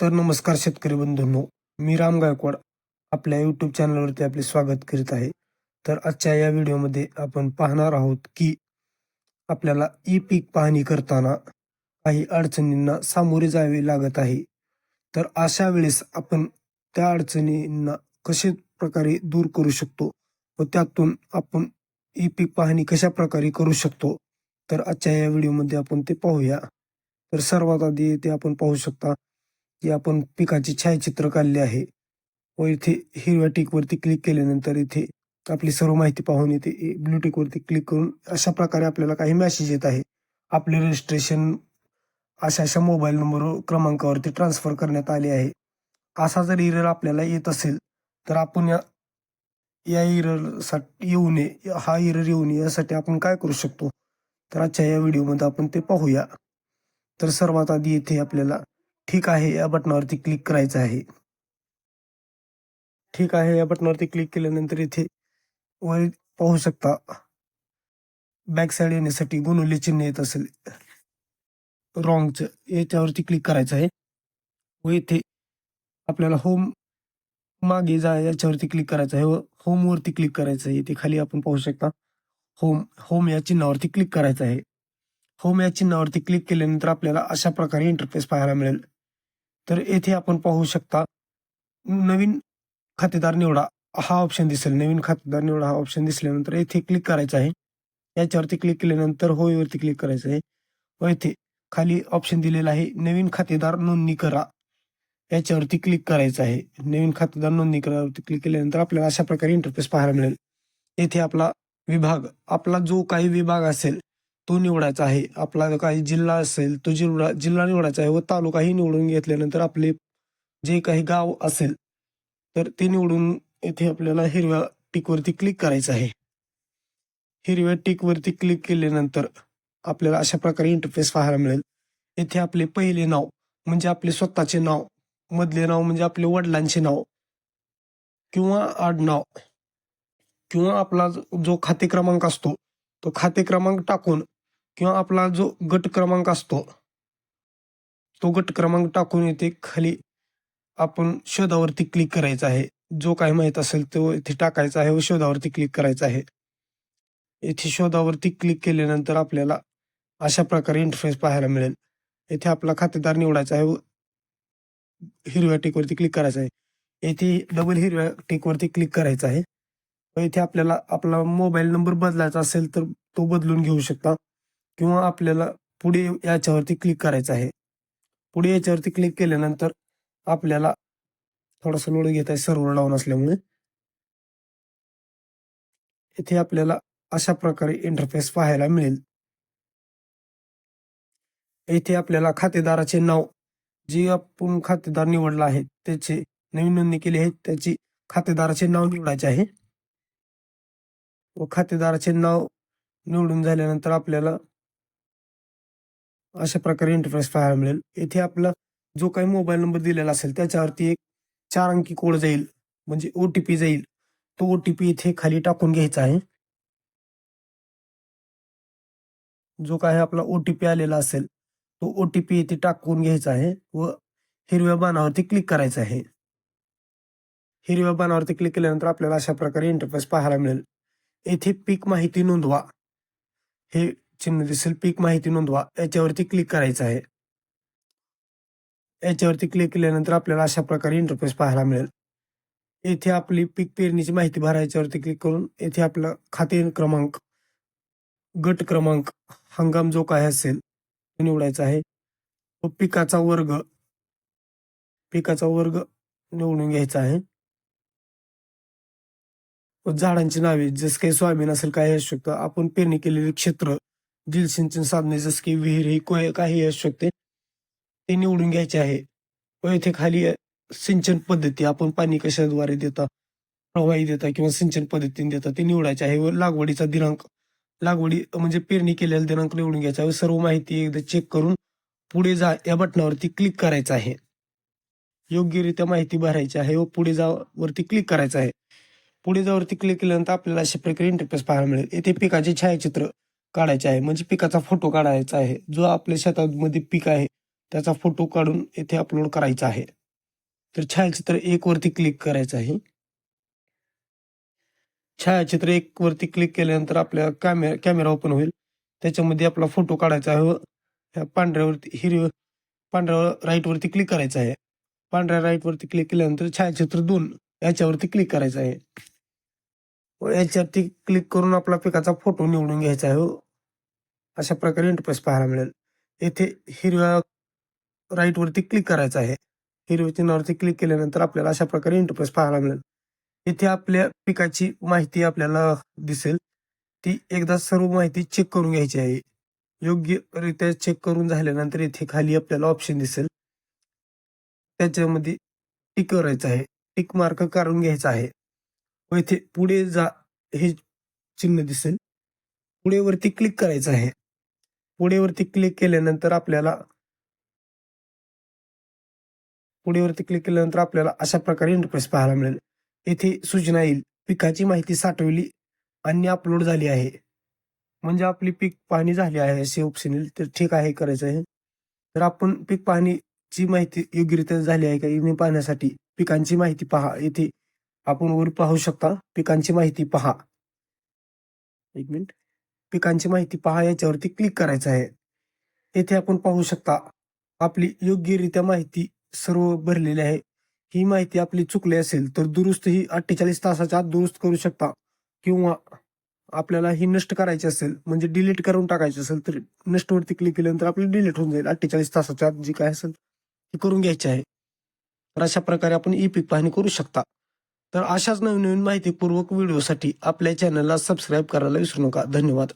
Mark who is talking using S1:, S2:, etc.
S1: तर नमस्कार शेतकरी बंधूंनो मी राम गायकवाड आपल्या यूट्यूब चॅनलवरती आपले स्वागत करीत आहे. तर आजच्या या व्हिडिओमध्ये आपण पाहणार आहोत की आपल्याला ई पीक पाहणी करताना काही अडचणींना सामोरे जावे लागत आहे. तर अशा वेळेस आपण त्या अडचणींना कशा प्रकारे दूर करू शकतो व त्यातून आपण ई पीक पाहणी कशा प्रकारे करू शकतो तर आजच्या या व्हिडिओमध्ये आपण ते पाहूया. तर सर्वात आधी ते आपण पाहू शकता की आपण पिकाचे छायाचित्र काढले आहे व इथे हिरव्या टिकवरती क्लिक केल्यानंतर इथे आपली सर्व माहिती पाहून इथे ब्लू टिकवरती क्लिक करून अशा प्रकारे आपल्याला काही मेसेज येत आहे. आपले रजिस्ट्रेशन अशा अशा मोबाईल नंबर क्रमांकावरती ट्रान्सफर करण्यात आले आहे. असा जर इरर आपल्याला येत असेल तर आपण या या इररसाठी येऊ नये हा इरर येऊ नये यासाठी आपण काय करू शकतो? तर आजच्या या व्हिडिओमध्ये आपण ते पाहूया. तर सर्वात आधी इथे आपल्याला ठीक आहे या बटनावरती क्लिक करायचं आहे. ठीक आहे या बटनावरती क्लिक केल्यानंतर इथे वर पाहू शकता बॅक साईड येण्यासाठी गुणवले चिन्ह येत असेल. रॉंगचं याच्यावरती क्लिक करायचं आहे. व इथे आपल्याला होम मागे जा याच्यावरती क्लिक करायचं आहे. व होमवरती क्लिक करायचं आहे. इथे खाली आपण पाहू शकता होम होम या चिन्हावरती क्लिक करायचं आहे. होम या चिन्हावरती क्लिक केल्यानंतर आपल्याला अशा प्रकारे इंटरफेस पाहायला मिळेल. तर येथे आपण पाहू शकता नवीन खातेदार निवडा हा ऑप्शन दिसेल. नवीन खातेदार निवडा हा ऑप्शन दिसल्यानंतर येथे क्लिक करायचं आहे. याच्यावरती क्लिक केल्यानंतर होईवरती क्लिक करायचं आहे. व येथे खाली ऑप्शन दिलेला आहे नवीन खातेदार नोंदणी करा. याच्यावरती क्लिक करायचं आहे. नवीन खातेदार नोंदणी करावरती क्लिक केल्यानंतर आपल्याला अशा प्रकारे इंटरफेस पाहायला मिळेल. येथे आपला विभाग आपला जो काही विभाग असेल तो निवडायचा आहे. आपला जो काही जिल्हा असेल तो जिल्हा जिल्हा निवडायचा आहे व तालुकाही निवडून घेतल्यानंतर आपले जे काही गाव असेल तर ते निवडून येथे आपल्याला हिरव्या टिकवरती क्लिक करायचं आहे. हिरव्या टिकवरती क्लिक केल्यानंतर आपल्याला अशा प्रकारे इंटरफेस पाहायला मिळेल. येथे आपले पहिले नाव म्हणजे आपले स्वतःचे नाव मधले नाव म्हणजे आपले वडिलांचे नाव किंवा आडनाव किंवा आपला जो खाते क्रमांक असतो तो खाते क्रमांक टाकून किंवा आपला जो गट क्रमांक असतो तो गट क्रमांक टाकून येथे खाली आपण शोधावरती क्लिक करायचा आहे. जो काही माहीत असेल तो इथे टाकायचा आहे व शोधावरती क्लिक करायचा आहे. येथे शोधावरती क्लिक केल्यानंतर आपल्याला अशा प्रकारे इंटरफेस पाहायला मिळेल. येथे आपला खातेदार निवडायचा आहे व हिरव्या टेकवरती क्लिक करायचं आहे. येथे डबल हिरव्या टेकवरती क्लिक करायचं आहे. व येथे आपल्याला आपला मोबाईल नंबर बदलायचा असेल तर तो बदलून घेऊ शकता. किंवा आपल्याला पुढे याच्यावरती क्लिक करायचं आहे. पुढे याच्यावरती क्लिक केल्यानंतर आपल्याला थोडासा लोड घेत आहे सर्व्हर डाऊन असल्यामुळे. इथे आपल्याला अशा प्रकारे इंटरफेस पाहायला मिळेल. येथे आपल्याला खातेदाराचे नाव जे आपण खातेदार निवडला आहे त्याचे नवीन नोंदणी केली आहे त्याची खातेदाराचे नाव निवडायचे आहे. व खातेदाराचे नाव निवडून झाल्यानंतर आपल्याला अशा प्रकारे इंटरफेस पाहायला मिळेल. येथे आपला जो काही मोबाईल नंबर दिलेला असेल त्याच्यावरती एक चार अंकी कोड जाईल. म्हणजे ओ टी पी जाईल. तो ओ टी पी इथे खाली टाकून घ्यायचा आहे. जो काही आपला ओ टी पी आलेला असेल तो ओ टी पी इथे टाकून घ्यायचा आहे व हिरव्या बाणावरती क्लिक करायचं आहे. हिरव्या बाणावरती क्लिक केल्यानंतर आपल्याला अशा प्रकारे इंटरफेस पाहायला मिळेल. येथे पीक माहिती नोंदवा. हे चिन्ह दिसेल पीक माहिती नोंदवा. याच्यावरती क्लिक करायचं आहे. याच्यावरती क्लिक केल्यानंतर आपल्याला अशा प्रकारे इंटरफेस पाहायला मिळेल. येथे आपली पीक पेरणीची माहिती भरायच्यावरती क्लिक करून येथे आपला खाते क्रमांक गट क्रमांक हंगाम जो काय असेल तो निवडायचा आहे. व पिकाचा वर्ग पिकाचा वर्ग निवडून घ्यायचा आहे. व झाडांची नावे जसं काही सोयाबीन असेल काही असू शकतं. आपण पेरणी केलेले क्षेत्र जलसिंचन साधने जसं की विहीर ही कोय- काही असू शकते ते निवडून घ्यायचे आहे. व येथे खाली सिंचन पद्धती आपण पाणी कशाद्वारे देता प्रवाही देता किंवा सिंचन पद्धतीने देता ते निवडायचे आहे. व लागवडीचा दिनांक लागवडी म्हणजे पेरणी केलेला दिनांक निवडून घ्यायचा आहे. व सर्व माहिती एकदा चेक करून पुढे जा या बटनावरती क्लिक करायचं आहे. योग्यरित्या माहिती भरायची आहे व पुढे जावरती क्लिक करायचं आहे. पुढे जावरती क्लिक केल्यानंतर आपल्याला अशा प्रकारे इंटरफेस पाहायला मिळेल. येथे पिकाचे छायाचित्र काढायचे आहे. म्हणजे पिकाचा फोटो काढायचा आहे. जो आपल्या शेतामध्ये पीक आहे त्याचा फोटो काढून येथे अपलोड करायचा आहे. तर छायाचित्र एक वरती क्लिक करायचं आहे. छायाचित्र एक वरती क्लिक केल्यानंतर आपल्या कॅमेरा कॅमेरा ओपन होईल. त्याच्यामध्ये आपला फोटो काढायचा आहे ह्या पांढऱ्यावरती हिरव्या पांढऱ्या राईट वरती क्लिक करायचं आहे. पांढऱ्या राईट वरती क्लिक केल्यानंतर छायाचित्र दोन याच्यावरती क्लिक करायचं आहे. याच्यावरती क्लिक करून आपला पिकाचा फोटो निवडून घ्यायचा आहे अशा प्रकारे इंटरफेस पाहायला मिळेल. येथे हिरव्या राईटवरती क्लिक करायचं आहे. हिरव्या चिन्हावरती क्लिक केल्यानंतर आपल्याला अशा प्रकारे इंटरफेस पाहायला मिळेल. इथे आपल्या पिकाची माहिती आपल्याला दिसेल. ती एकदा सर्व माहिती चेक करून घ्यायची आहे. योग्यरित्या चेक करून झाल्यानंतर इथे खाली आपल्याला ऑप्शन दिसेल. त्याच्यामध्ये टिक करायचं आहे. टिक मार्क काढून घ्यायचा आहे. व इथे पुढे जा हे चिन्ह दिसेल. पुढे वरती क्लिक करायचं आहे. पुढे वरती क्लिक केल्यानंतर आपल्याला पुढेवरती क्लिक केल्यानंतर आपल्याला अशा प्रकारे इंटरफेस पाहायला मिळेल. येथे सूचना येईल. पिकाची माहिती साठवली आणि अपलोड झाली आहे. म्हणजे आपली पीक पाहणी झाली आहे असे ऑप्शन येईल. तर ठीक आहे करायचं आहे. तर आपण पीक पाहणीची माहिती योग्यरित्या झाली आहे का हे पाहण्यासाठी पिकांची माहिती पहा. येथे आपण वर पाहू शकता. पिकांची माहिती पहा. एक मिनिट पिकांची माहिती पहा याच्यावरती क्लिक करायचं आहे. येथे आपण पाहू शकता आपली योग्यरित्या माहिती सर्व भरलेली आहे. ही माहिती आपली चुकली असेल तर दुरुस्त ही अठ्ठेचाळीस तासाच्या आत दुरुस्त करू शकता. किंवा आपल्याला ही नष्ट करायची असेल म्हणजे डिलीट करून टाकायची असेल तर नष्ट वरती क्लिक केल्यानंतर आपली डिलीट होऊन जाईल अठ्ठेचाळीस तासाच्या आत. जी काय असेल ती करून घ्यायची आहे. तर अशा प्रकारे आपण ई पीक पाहणी करू शकता. तर अशाच नवीन नवीन माहितीपूर्वक व्हिडिओसाठी आपल्या चॅनलला सबस्क्राईब करायला विसरू नका. धन्यवाद.